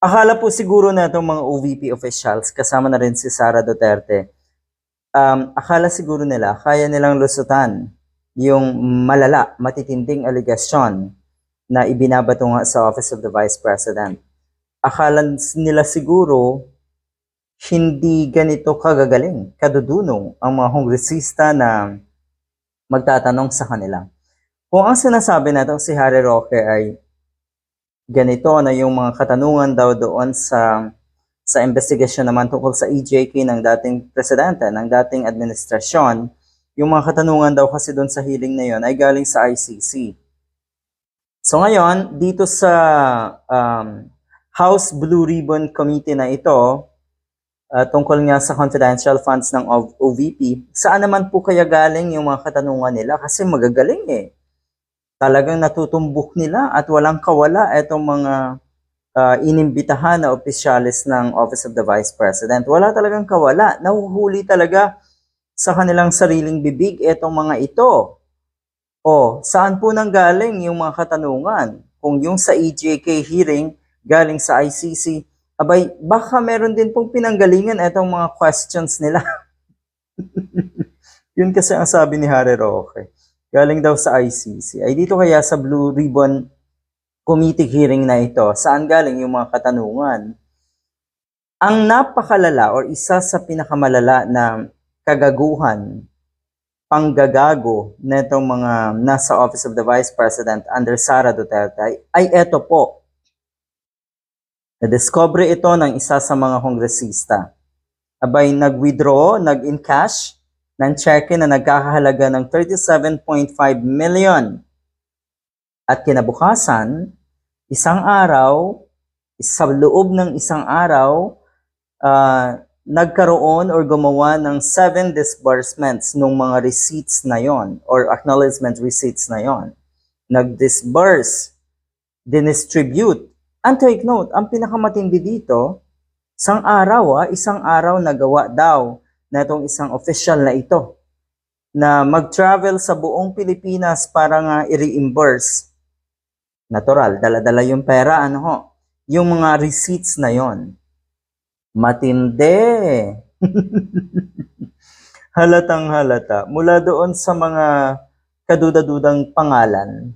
Akala po siguro na itong mga OVP officials, kasama na rin si Sara Duterte, um, akala siguro nila kaya nilang lusutan yung malala, matitinding aligasyon na ibinabato nga sa Office of the Vice President. Akala nila siguro hindi ganito kagagaling, kadudunong ang mga kongresista na magtatanong sa kanila. Kung ang sinasabi natin si Harry Roque ay ganito na yung mga katanungan daw doon sa sa investigasyon naman tungkol sa EJK ng dating presidente, ng dating administrasyon, yung mga katanungan daw kasi doon sa hearing na yon ay galing sa ICC. So ngayon, dito sa um, House Blue Ribbon Committee na ito, uh, tungkol nga sa confidential funds ng OVP, saan naman po kaya galing yung mga katanungan nila? Kasi magagaling eh. Talagang natutumbok nila at walang kawala itong mga uh, inimbitahan na opisyalis ng Office of the Vice President. Wala talagang kawala. Nahuhuli talaga sa kanilang sariling bibig itong mga ito. O, saan po nang galing yung mga katanungan? Kung yung sa EJK hearing galing sa ICC, abay, baka meron din pong pinanggalingan itong mga questions nila. Yun kasi ang sabi ni Harry Roque. Galing daw sa ICC. Ay dito kaya sa Blue Ribbon committee hearing na ito, saan galing yung mga katanungan? Ang napakalala or isa sa pinakamalala na kagaguhan, panggagago netong mga nasa Office of the Vice President under Sara Duterte ay, eto po. Na-discover ito ng isa sa mga kongresista. Abay nag-withdraw, nag-encash ng cheque na nagkakahalaga ng 37.5 million. At kinabukasan, isang araw, sa loob ng isang araw, ah, nagkaroon or gumawa ng seven disbursements nung mga receipts na yon or acknowledgement receipts na yon. Nag-disburse, dinistribute. And take note, ang pinakamatindi dito, isang araw, ah, isang araw nagawa daw na itong isang official na ito na mag-travel sa buong Pilipinas para nga i-reimburse. Natural, dala-dala yung pera, ano ho, yung mga receipts na yon. Matindi. Halatang halata. Mula doon sa mga kadudadudang pangalan,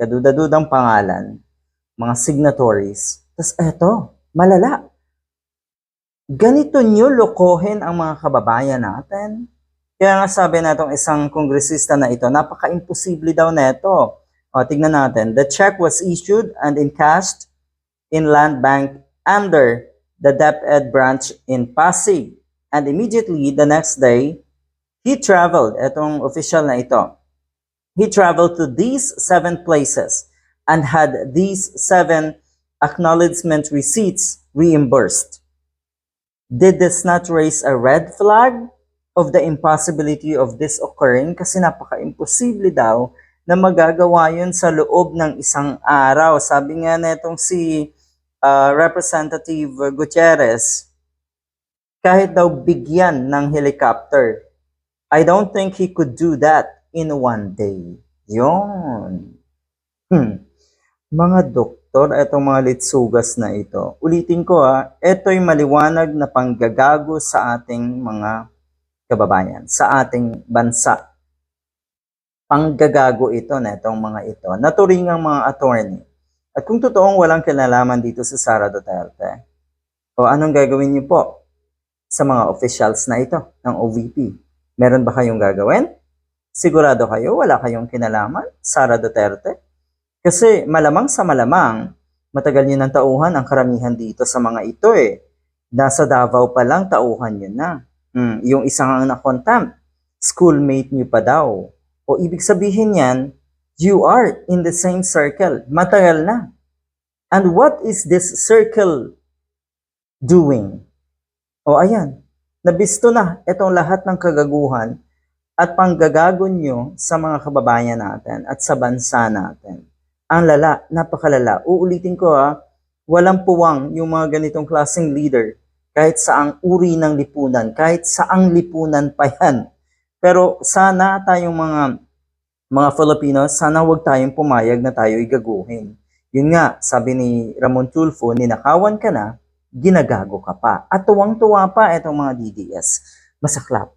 kadudadudang pangalan, mga signatories. Tapos eto, malala. Ganito nyo lokohin ang mga kababayan natin. Kaya nga sabi natong isang kongresista na ito, napaka-imposible daw neto. O, tignan natin. The check was issued and encashed in Land Bank under the DepEd branch in Pasig. And immediately the next day, he traveled, etong official na ito, he traveled to these seven places and had these seven acknowledgement receipts reimbursed. Did this not raise a red flag of the impossibility of this occurring? Kasi napaka-imposible daw na magagawa yun sa loob ng isang araw. Sabi nga netong si uh, Representative Gutierrez, kahit daw bigyan ng helicopter, I don't think he could do that in one day. Yon. Hmm. Mga doktor, etong mga litsugas na ito. Ulitin ko ha, ito'y maliwanag na panggagago sa ating mga kababayan, sa ating bansa. Panggagago ito na itong mga ito. Naturing ang mga attorney. At kung totoong walang kinalaman dito sa Sara Duterte, o anong gagawin niyo po sa mga officials na ito ng OVP? Meron ba kayong gagawin? Sigurado kayo wala kayong kinalaman, Sara Duterte? Kasi malamang sa malamang, matagal niyo ng tauhan ang karamihan dito sa mga ito eh. Nasa Davao pa lang tauhan niyo na. Hmm, yung isang ang nakontempt, schoolmate niyo pa daw. O ibig sabihin yan, you are in the same circle. Matagal na. And what is this circle doing? O ayan, nabisto na itong lahat ng kagaguhan at panggagago nyo sa mga kababayan natin at sa bansa natin. Ang lala, napakalala. Uulitin ko ha, walang puwang yung mga ganitong klaseng leader kahit saang uri ng lipunan, kahit saang lipunan pa yan. Pero sana tayong mga mga Filipinos, sana huwag tayong pumayag na tayo igaguhin. Yun nga, sabi ni Ramon Tulfo, ninakawan ka na, ginagago ka pa. At tuwang-tuwa pa itong mga DDS. Masaklap.